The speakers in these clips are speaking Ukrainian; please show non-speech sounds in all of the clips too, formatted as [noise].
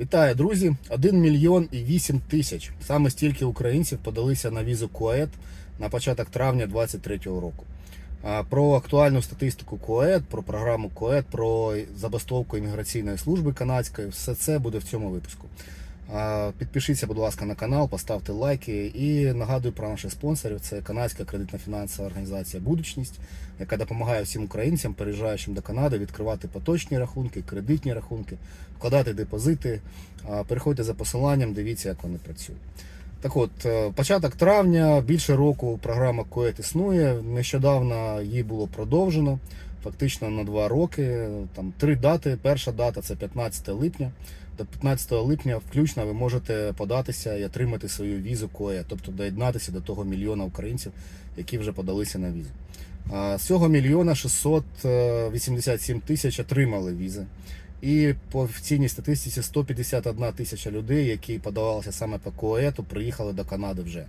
Вітаю, друзі! 1 мільйон і 8 тисяч. Саме стільки українців подалися на візу КУЕД на початок травня 2023 року. Про актуальну статистику КУЕД, про програму КУЕД, про забастовку імміграційної служби канадської, все це буде в цьому випуску. Підпишіться, будь ласка, на канал, поставте лайки і нагадую про наших спонсорів. Це канадська кредитна фінансова організація Будучність, яка допомагає всім українцям, переїжджаючим до Канади, відкривати поточні рахунки, кредитні рахунки, вкладати депозити. Переходьте за посиланням, дивіться, як вони працюють. Так от, е, початок травня, більше року програма КОЕТ існує. Нещодавно її було продовжено, фактично на два роки. Там три дати. Перша дата це 15 липня. До 15 липня включно ви можете податися і отримати свою візу КОЕ, тобто доєднатися до того мільйона українців, які вже подалися на візу. З цього мільйона 687 тисяч отримали візи. І по офіційній статистиці 151 тисяча людей, які подавалися саме по КОЕТу, приїхали до Канади вже.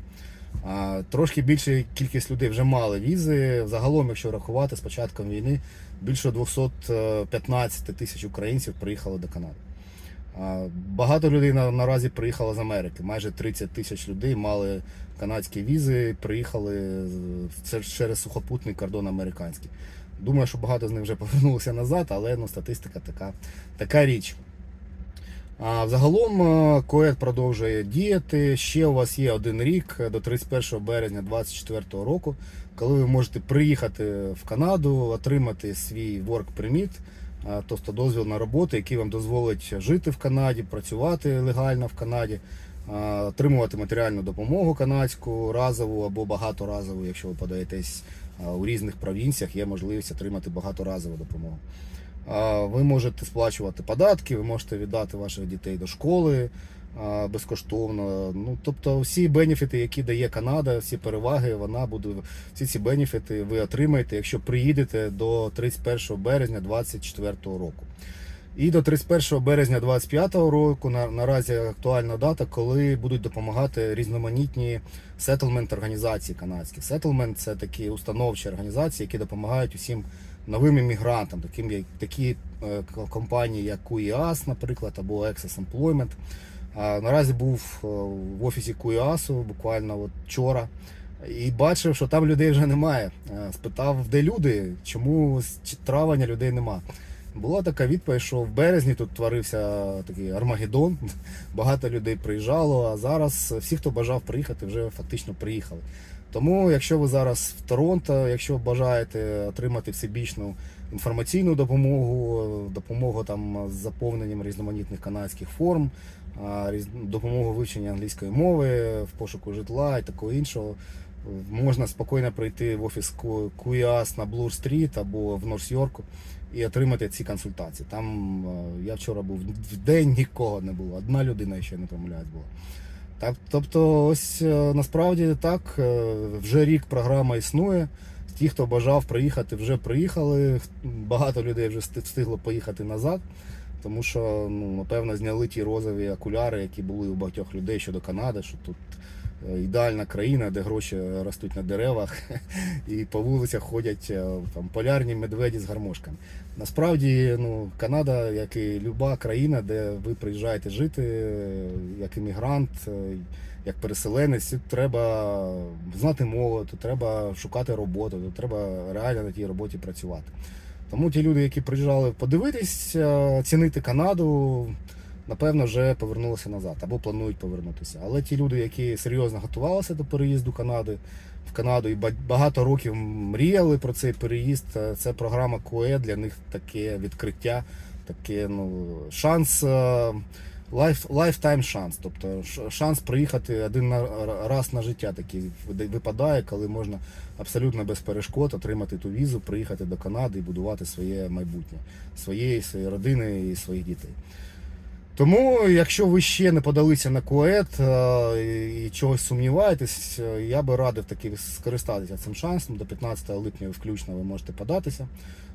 Трошки більша кількість людей вже мали візи. Загалом, якщо рахувати з початком війни, більше 215 тисяч українців приїхали до Канади. Багато людей наразі приїхало з Америки. Майже 30 тисяч людей мали канадські візи, приїхали через сухопутний кордон американський. Думаю, що багато з них вже [laughs] повернулися назад, але ну, статистика така, така річ. А взагалом КОЕД продовжує діяти. Ще у вас є один рік е, до 31 березня 2024 року, коли ви можете приїхати в Канаду, отримати свій work permit, тобто дозвіл на роботу, який вам дозволить жити в Канаді, працювати легально в Канаді, е, отримувати матеріальну допомогу канадську, разову або багаторазову, якщо ви подаєтесь е, у різних провінціях, є можливість отримати багаторазову допомогу. Ви можете сплачувати податки, ви можете віддати ваших дітей до школи безкоштовно. Ну, тобто всі бенефіти, які дає Канада, всі переваги, вона буде, всі ці бенефіти ви отримаєте, якщо приїдете до 31 березня 2024 року. І до 31 березня 2025 року на, наразі актуальна дата, коли будуть допомагати різноманітні сеттлмент організації канадські. Сеттлмент це такі установчі організації, які допомагають усім новим іммігрантам, таким як такі е, компанії, як QEAS, наприклад, або Access Employment. Наразі був е, в офісі QEAS буквально от вчора. І бачив, що там людей вже немає. Е, Спитав, де люди, чому з травня людей нема. Була така відповідь, що в березні тут творився такий Армагеддон, [laughs] багато людей приїжджало, а зараз всі, хто бажав приїхати, вже фактично приїхали. Тому, якщо ви зараз в Торонто, якщо бажаєте отримати всебічну інформаційну допомогу, допомогу там з заповненням різноманітних канадських форм, допомогу вивчення англійської мови, в пошуку житла і такого іншого, можна спокійно прийти в офіс QIAS на Блур Стріт або в Норс-Йорку і отримати ці консультації. Там я вчора був в день нікого не було. Одна людина, я не помиляюсь, була. Так, тобто, ось е, насправді так, е, вже рік програма існує. Ті, хто бажав приїхати, вже приїхали. Багато людей вже встигло поїхати назад, тому що, ну, напевно, зняли ті розові окуляри, які були у багатьох людей щодо Канади, що тут ідеальна країна, де гроші ростуть на деревах, [laughs] і по вулицях ходять е, там, полярні медведі з гармошками. Насправді, ну, Канада, як і люба країна, де ви приїжджаєте жити, е, як іммігрант, е, як переселенець, тут треба знати мову, тут треба шукати роботу, тут треба реально на тій роботі працювати. Тому ті люди, які приїжджали подивитись, е, цінити Канаду, напевно, вже повернулися назад або планують повернутися. Але ті люди, які серйозно готувалися до переїзду Канади в Канаду і багато років мріяли про цей переїзд, е, це програма КОЕ для них таке відкриття, таке ну, шанс. е, Лайф, лайфтайм шанс, тобто шанс приїхати один раз на життя такий випадає, коли можна абсолютно без перешкод отримати ту візу, приїхати до Канади і будувати своє майбутнє, своєї, своєї родини і своїх дітей. Тому, якщо ви ще не подалися на КОЕД е, і чогось сумніваєтесь, е, я би радив таки скористатися цим шансом. До 15 липня включно ви можете податися.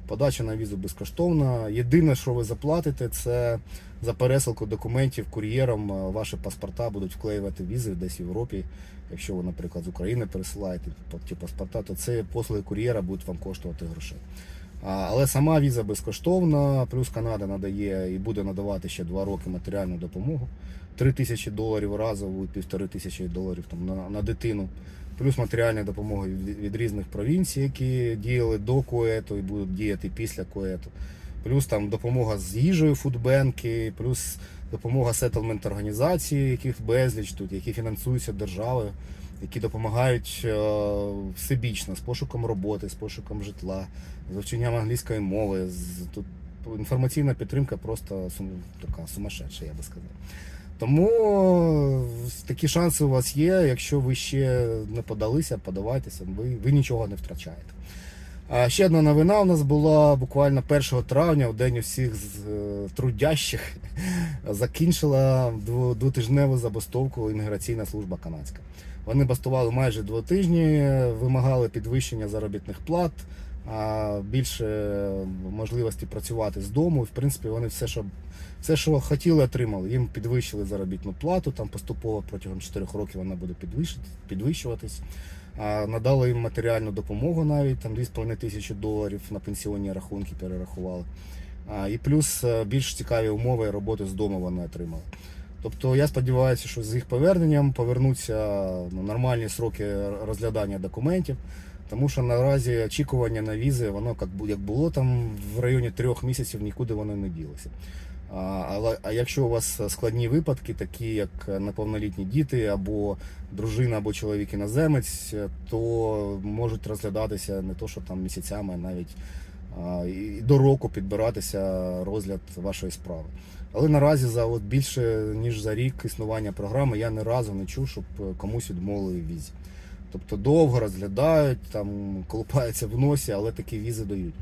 Подача на візу безкоштовна. Єдине, що ви заплатите, це за пересилку документів кур'єром. е, Ваші паспорта будуть вклеювати візи десь в Європі. Якщо ви, наприклад, з України пересилаєте ті паспорта, то це послуги кур'єра будуть вам коштувати грошей. Але сама віза безкоштовна, плюс Канада надає і буде надавати ще 2 роки матеріальну допомогу. 3 тисячі доларів разово, півтори тисячі доларів там, на, на дитину. Плюс матеріальна допомога від, від різних провінцій, які діяли до коету і будуть діяти після коету. Плюс там допомога з їжею фудбенки, плюс допомога сеттлмент організації, яких безліч тут, які фінансуються державою, які допомагають е, всебічно з пошуком роботи, з пошуком житла, з вивченням англійської мови. З, тут інформаційна підтримка просто сум, така сумасшедша, я би сказав. Тому е, такі шанси у вас є. Якщо ви ще не подалися, подавайтеся, ви, ви нічого не втрачаєте. Ще одна новина у нас була буквально 1 травня, в день усіх е, трудящих, [laughs] закінчила двотижневу забастовку імміграційна служба канадська. Вони бастували майже два тижні, вимагали підвищення заробітних плат, більше можливості працювати з дому. В принципі, вони все, що все, що хотіли, отримали. Їм підвищили заробітну плату. Там поступово протягом 4 років вона буде підвищуватись. Надали їм матеріальну допомогу навіть там 2,5 тисячі доларів на пенсіонні рахунки перерахували. І плюс е, більш цікаві умови роботи з дому вони отримали. Тобто я сподіваюся, що з їх поверненням повернуться ну, нормальні сроки розглядання документів. Тому що наразі очікування на візи, воно як було там в районі трьох місяців, нікуди воно не ділося. Але а якщо у вас складні випадки, такі як неповнолітні діти, або дружина, або чоловік іноземець, то можуть розглядатися не то, що там місяцями, навіть і до року підбиратися розгляд вашої справи. Але наразі за от більше ніж за рік існування програми я ні разу не чув, щоб комусь відмовили візі. Тобто довго розглядають, там колупаються в носі, але такі візи дають.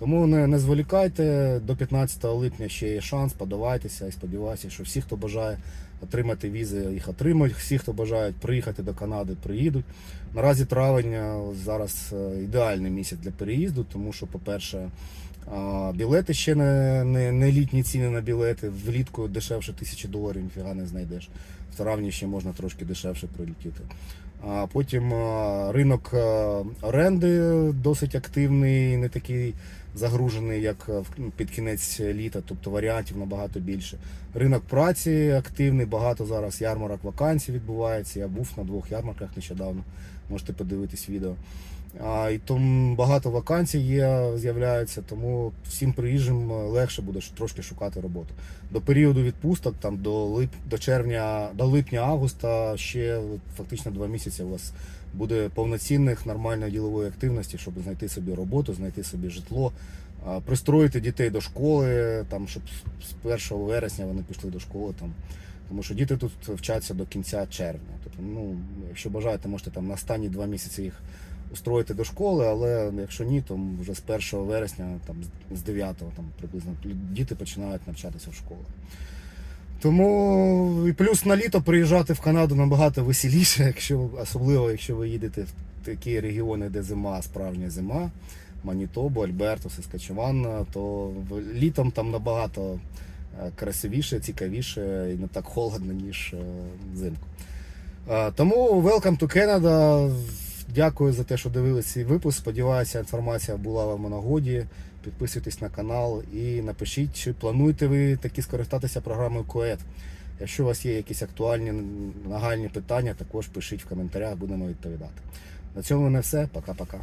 Тому не, не зволікайте, до 15 липня ще є шанс, подавайтеся і сподіваюся, що всі, хто бажає отримати візи, їх отримають. Всі, хто бажають приїхати до Канади, приїдуть. Наразі травень е, зараз е, ідеальний місяць для переїзду, тому що, по-перше, білети ще не, не, не літні ціни на білети. Влітку дешевше тисячі доларів ніфіга не знайдеш. В травні ще можна трошки дешевше прилетіти. А потім ринок оренди досить активний, не такий загружений, як в- ну, під кінець літа, тобто варіантів набагато більше. Ринок праці активний, багато зараз ярмарок вакансій відбувається. Я був на двох ярмарках нещодавно. Можете подивитись відео. А, і тому багато вакансій є, з'являються, тому всім приїжджим легше буде трошки шукати роботу. До періоду відпусток, там до лип, до червня, до липня-августа ще фактично два місяці у вас буде повноцінних нормальної ділової активності, щоб знайти собі роботу, знайти собі житло, пристроїти дітей до школи, там, щоб з 1 вересня вони пішли до школи. Там, тому що діти тут вчаться до кінця червня. Тобто, ну, якщо бажаєте, можете там на останні два місяці їх устроїти до школи, але якщо ні, то вже з 1 вересня, там, з 9 там, приблизно діти починають навчатися в школах. Тому і плюс на літо приїжджати в Канаду набагато веселіше, якщо, особливо якщо ви їдете в такі регіони, де зима, справжня зима, Манітобу, Альберто, Саскачеван, то літом там набагато е, красивіше, цікавіше і не так холодно, ніж е, взимку. Е, Тому welcome to Canada. Дякую за те, що дивилися цей випуск. Сподіваюся, інформація була вам у нагоді. Підписуйтесь на канал і напишіть, чи плануєте ви таки скористатися програмою КОЕД. Якщо у вас є якісь актуальні нагальні питання, також пишіть в коментарях, будемо відповідати. На цьому не все. Пока-пока.